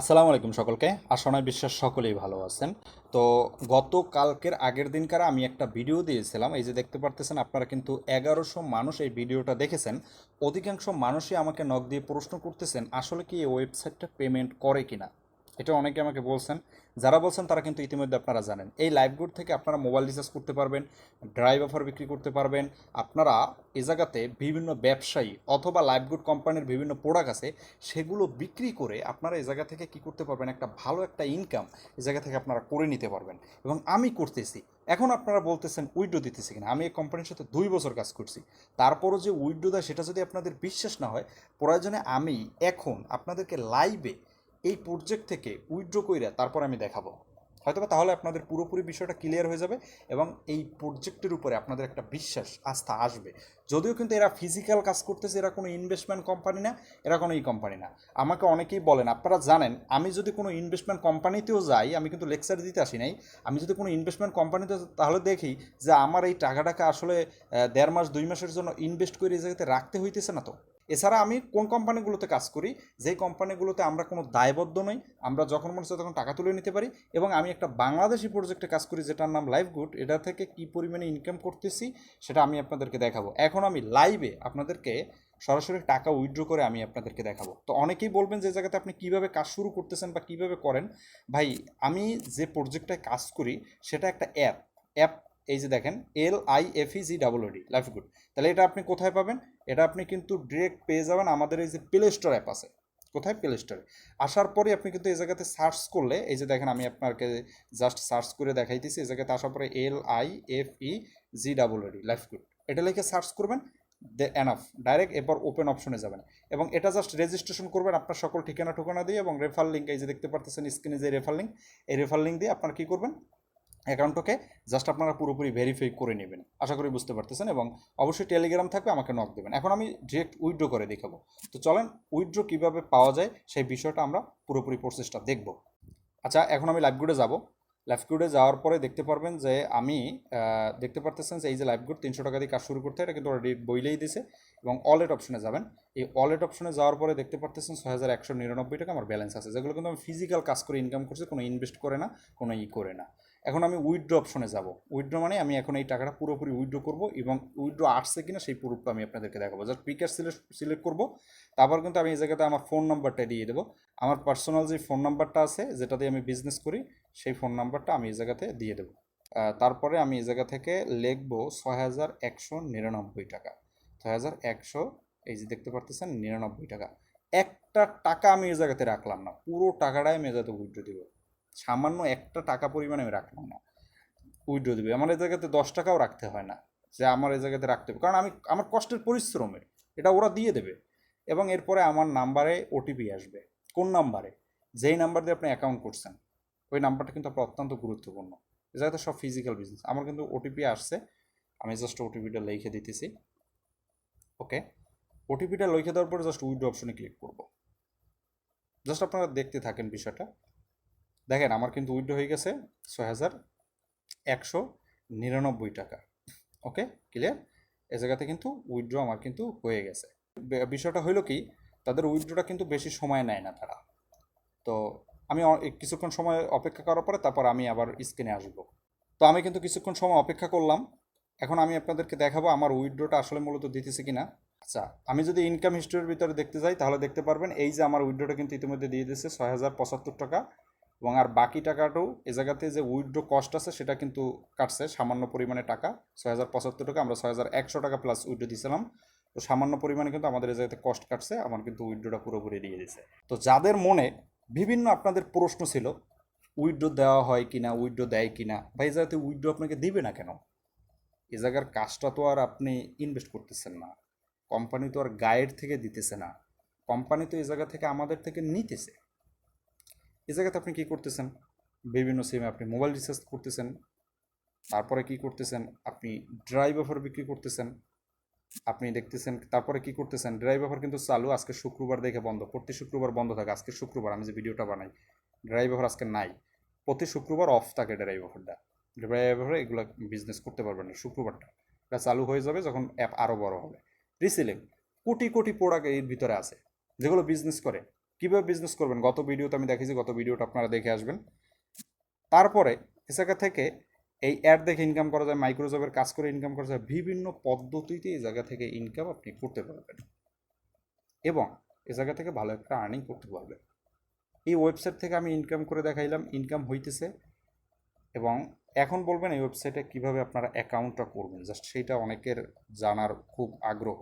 আসসালামু আলাইকুম সকলকে। আশানায় বিশ্বাস সকলেই ভালো আছেন। তো গত কালকের আগের দিনকার আমি একটা ভিডিও দিয়েছিলাম। এই যে দেখতে পারতেছেন, আপনারা কিন্তু এগারোশো মানুষ এই ভিডিওটা দেখেছেন। অধিকাংশ মানুষই আমাকে নক দিয়ে প্রশ্ন করতেছেন, আসলে কি এই ওয়েবসাইটটা পেমেন্ট করে কিনা? এটা অনেকে আমাকে বলছেন, যারা বলছেন তারা কিন্তু ইতিমধ্যে আপনারা জানেন। এই লাইভগুড থেকে আপনারা মোবাইল রিচার্জ করতে পারবেন ড্রাইভ অফার বিক্রি করতে পারবেন, আপনারা এ জায়গাতে বিভিন্ন ব্যবসায়ী অথবা লাইভগুড কোম্পানির বিভিন্ন প্রোডাক্ট আছে, সেগুলো বিক্রি করে আপনারা এ জায়গা থেকে কি করতে পারবেন, একটা ভালো একটা ইনকাম এই জায়গা থেকে আপনারা করে নিতে পারবেন। এবং আমি করতেছি, এখন আপনারা বলতেছেন উইডো দিতেছি কিনা, আমি এই কোম্পানির সাথে দুই বছর কাজ করছি, তারপরও যে উইডো দেয় সেটা যদি আপনাদের বিশ্বাস না হয়, প্রয়োজনে আমি এখন আপনাদেরকে লাইভে এই প্রজেক্ট থেকে উইথড্র কইরা তারপর আমি দেখাবো। হয়তোবা তাহলে আপনাদের পুরোপুরি বিষয়টা ক্লিয়ার হয়ে যাবে এবং এই প্রজেক্টের উপরে আপনাদের একটা বিশ্বাস, আস্থা আসবে। যদিও কিন্তু এরা ফিজিক্যাল কাজ করতেছে, এরা কোনো ইনভেস্টমেন্ট কোম্পানি না, এরা কোনো এই কোম্পানি না। আমাকে অনেকেই বলেন, আপনারা জানেন, আমি যদি কোনো ইনভেস্টমেন্ট কোম্পানিতেও যাই, আমি কিন্তু লেকচার দিতে আসি নাই, আমি যদি কোনো ইনভেস্টমেন্ট কোম্পানিতে তাহলে দেখি যে আমার এই টাকাটাকে আসলে দেড় মাস, দুই মাসের জন্য ইনভেস্ট করে এই জায়গাতে রাখতে হইতেছে না তো। এছাড়া আমি কোন কোম্পানিগুলোতে কাজ করি, যেই কোম্পানিগুলোতে আমরা কোনো দায়বদ্ধ নই, আমরা যখন মনে হচ্ছে তখন টাকা তুলে নিতে পারি, এবং আমি একটা বাংলাদেশি প্রজেক্টে কাজ করি, যেটার নাম লাইভ গুড এটা থেকে কি পরিমাণে ইনকাম করতেছি, সেটা আমি আপনাদেরকে দেখাবো। এখন আমি লাইভে আপনাদেরকে সরাসরি টাকা উইথড্র করে আমি আপনাদেরকে দেখাবো। তো অনেকেই বলবেন যে জায়গাতে আপনি কীভাবে কাজ শুরু করতেছেন বা কীভাবে করেন? ভাই, আমি যে প্রজেক্টটায় কাজ করি, সেটা একটা অ্যাপ অ্যাপ এই যে দেখেন L I F E G double D life good তাহলে এটা আপনি কোথায় পাবেন? এটা আপনি কিন্তু ডিরেক্ট পেয়ে যাবেন আমাদের এই যে প্লে স্টোর অ্যাপ আছে। কোথায়? প্লে স্টোরে আসার পরে আপনি কিন্তু এই জায়গাতে সার্চ করলে, এই যে দেখেন, আমি আপনাকে জাস্ট সার্চ করে দেখাইতেছি, এই জায়গাতে আসার পরে L I F E G double D life good এটা লিখে সার্চ করবেন এনাফ ডাইরেক্ট এরপর ওপেন অপশনে যাবেন। এবং এটা জাস্ট রেজিস্ট্রেশন করবেন আপনার সকল ঠিকানা ঠিকানা দিয়ে এবং রেফার লিঙ্ক এই যে দেখতে পারতেছেন স্ক্রিনে যে রেফার লিঙ্ক এই রেফার লিঙ্ক দিয়ে আপনারা কী করবেন? অ্যাকাউন্টটাকে জাস্ট আপনারা পুরোপুরি ভেরিফাই করে নেবেন। আশা করি বুঝতে পারতেছেন এবং অবশ্যই টেলিগ্রাম থাকবে, আমাকে নক দেবেন। এখন আমি ডিরেক্ট উইথড্র করে দেখাবো। তো চলেন উইথড্র কীভাবে পাওয়া যায় সেই বিষয়টা আমরা পুরোপুরি প্রসেসটা দেখব। আচ্ছা এখন আমি লাইভগুডে যাব। লাইভগুডে যাওয়ার পরে দেখতে পারবেন যে আমি দেখতে পারতেছেন যে এই যে লাইভগুড তিনশো টাকা দিয়ে কাজ শুরু করতে এটা কিন্তু অলরেডি বইলেই দিছে এবং অলেট অপশনে যাবেন। এই অলেট অপশনে যাওয়ার পরে দেখতে পারতেছেন ছয় হাজার একশো নিরানব্বই টাকা আমার ব্যালেন্স আছে, যেগুলো কিন্তু আমি ফিজিক্যাল কাজ করে ইনকাম করছি, কোনো ইনভেস্ট করে না, কোনো ই করে না। এখন আমি উইথড্র অপশনে যাব। উইথড্র মানে আমি এখন এই টাকাটা পুরোপুরি উইথড্র করব এবং উইথড্র আসছে কিনা সেই প্রুফটা আমি আপনাদেরকে দেখাবো। জাস্ট পিকার সিলেক্ট সিলেক্ট করব, তারপর কিন্তু আমি এই জায়গাতে আমার ফোন নাম্বারটা দিয়ে দেবো। আমার পার্সোনাল যে ফোন নাম্বারটা আছে যেটা দিয়ে আমি বিজনেস করি সেই ফোন নাম্বারটা আমি এই জায়গাতে দিয়ে দেবো। তারপরে আমি এই জায়গা থেকে লিখব ছয় হাজার একশো নিরানব্বই টাকা। ছয় হাজার একশো, এই যে দেখতে পারতেছেন, নিরানব্বই টাকা। একটা টাকা আমি এই জায়গাতে রাখলাম না, পুরো টাকাটাই আমি এই জায়গাতে উইথড্র দেবো। সামান্য একটা টাকা পরিমাণে আমি রাখলাম না উইড্রো দেবে। আমার এই জায়গাতে দশ টাকাও রাখতে হয় না, যে আমার এই জায়গাতে রাখতে হবে। কারণ আমি, আমার কষ্টের পরিশ্রমের, এটা ওরা দিয়ে দেবে। এবং এরপরে আমার নাম্বারে ওটিপি আসবে। কোন নাম্বারে যেই নাম্বার দিয়ে আপনি অ্যাকাউন্ট করছেন। ওই নাম্বারটা কিন্তু আপনার অত্যন্ত গুরুত্বপূর্ণ। এই জায়গাতে সব ফিজিক্যাল বিজনেস আমার কিন্তু ওটিপি আসছে। আমি জাস্ট ওটিপিটা লিখে দিতেছি। ওকে ওটিপিটা লিখে দেওয়ার পরে জাস্ট উইডো অপশনে ক্লিক করব। জাস্ট আপনারা দেখতে থাকেন বিষয়টা। দেখেন, আমার কিন্তু উইডো হয়ে গেছে ছয় হাজার একশো নিরানব্বই টাকা। ওকে ক্লিয়ার এ জায়গাতে কিন্তু উইথড্র আমার কিন্তু হয়ে গেছে। বিষয়টা হলো কি? তাদের উইথড্রটা কিন্তু বেশি সময় নেয় না তারা। তো আমি কিছুক্ষণ সময় অপেক্ষা করার পরে তারপর আমি আবার স্ক্রিনে আসব। তো আমি কিন্তু কিছুক্ষণ সময় অপেক্ষা করলাম। এখন আমি আপনাদেরকে দেখাবো আমার উইথড্রটা আসলে মূলত দিতেছে কি না আচ্ছা আমি যদি ইনকাম হিস্টোরির ভিতরে দেখতে যাই, তাহলে দেখতে পারবেন এই যে আমার উইথড্রটা কিন্তু ইতিমধ্যে দিয়ে দিয়েছে ছয় হাজার পঁচাত্তর টাকা এবং আর বাকি টাকাটাও এ জায়গাতে যে উইথড্র কস্ট আছে সেটা কিন্তু কাটছে সামান্য পরিমাণে টাকা। ছয় হাজার পঁচাত্তর টাকা আমরা ছয় হাজার একশো টাকা প্লাস উইড্রো দিয়েছিলাম তো সামান্য পরিমাণে কিন্তু আমাদের এই জায়গাতে কস্ট কাটছে, আমার কিন্তু উইড্রোটা পুরোপুরি দিয়ে দিয়েছে। তো যাদের মনে বিভিন্ন আপনাদের প্রশ্ন ছিল উইথড্র দেওয়া হয় কি না উইথড্র দেয় কি না বা এই জায়গাতে উইথড্র আপনাকে দিবে না কেন? এ জায়গার কাজটা তো আর আপনি ইনভেস্ট করতেছেন না। কোম্পানি তো আর গাইড থেকে দিতেছে না। কোম্পানি তো এ জায়গা থেকে আমাদের থেকে নিতেছে। এ জায়গাতে আপনি কি করতেছেন? বিভিন্ন সিমে আপনি মোবাইল রিচার্জ করতেছেন। তারপরে কি করতেছেন? আপনি ড্রাইভ অফার বিক্রি করতেছেন। আপনি দেখতেছেন, তারপরে কি করতেছেন? ড্রাইভ অফার কিন্তু চালু আজকে শুক্রবার দেখে বন্ধ। প্রতি শুক্রবার বন্ধ থাকে, আজকে শুক্রবার, আমি যে ভিডিওটা বানাই। ড্রাইভ অফার আজকে নাই। প্রতি শুক্রবার অফ থাকে ড্রাইভ অফারটা ড্রাইভ অফারে এগুলো বিজনেস করতে পারবেন না, শুক্রবারটা। এটা চালু হয়ে যাবে যখন অ্যাপ আরও বড় হবে। রিসেলিং কোটি কোটি প্রোডাক্টের ভিতরে আছে। যেগুলো বিজনেস করে। কীভাবে বিজনেস করবেন? গত ভিডিওতে আমি দেখেছি গত ভিডিওটা আপনারা দেখে আসবেন। তারপরে, এ জায়গা থেকে এই অ্যাড দেখে ইনকাম করা যায় মাইক্রোজবের কাজ করে ইনকাম করা যায়, বিভিন্ন পদ্ধতিতে এই জায়গা থেকে ইনকাম আপনি করতে পারবেন। এবং এ জায়গা থেকে ভালো একটা আর্নিং করতে পারবেন। এই ওয়েবসাইট থেকে আমি ইনকাম করে দেখাইলাম ইনকাম হইতেছে। এবং এখন বলবেন এই ওয়েবসাইটে কীভাবে আপনারা অ্যাকাউন্টটা করবেন? জাস্ট সেইটা অনেকের জানার খুব আগ্রহ।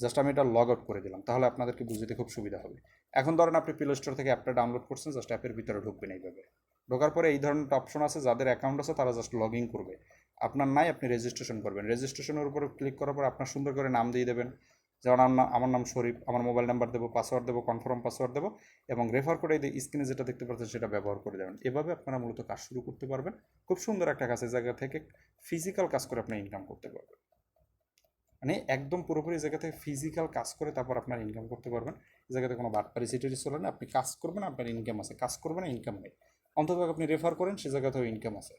জাস্ট আমি এটা লগ আউট করে দিলাম, তাহলে আপনাদেরকে বুঝতে খুব সুবিধা হবে। এখন ধরেন আপনি প্লে স্টোর থেকে অ্যাপটা ডাউনলোড করছেন জাস্ট অ্যাপের ভিতরে ঢুকবেন এইভাবে। ঢোকার পরে এই ধরনের অপশন আছে, যাদের অ্যাকাউন্ট আছে তারা জাস্ট লগ ইন করবে। আপনার নাই, আপনি রেজিস্ট্রেশন করবেন। রেজিস্ট্রেশনের উপরে ক্লিক করার পর আপনার সুন্দর করে নাম দিয়ে দেবেন। যেমন আমার নাম- শরীফ, আমার মোবাইল নাম্বার দেবো পাসওয়ার্ড দেবো কনফার্ম পাসওয়ার্ড দেবো এবং রেফার করে এই স্ক্রিনে যেটা দেখতে পাচ্ছেন সেটা ব্যবহার করে দেবেন। এভাবে আপনারা মূলত কাজ শুরু করতে পারবেন। খুব সুন্দর একটা কাজের জায়গা থেকে ফিজিক্যাল কাজ করে আপনি ইনকাম করতে পারবেন। মানে একদম পুরোপুরি জায়গা থেকে ফিজিক্যাল কাজ করে তারপর আপনার ইনকাম করতে পারবেন। এই জায়গাতে কোনো বাটপারি সিটিটি চলে না আপনি কাজ করবেন, আপনার ইনকাম আছে। কাজ করবেন ইনকাম নেই। অন্তত আপনি রেফার করেন, সে জায়গাতেও ইনকাম আছে।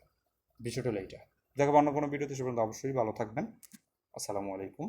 বিষয়টা এইটা। দেখাবো অন্য কোনো ভিডিওতে, সে পর্যন্ত অবশ্যই ভালো থাকবেন। আসসালামু আলাইকুম।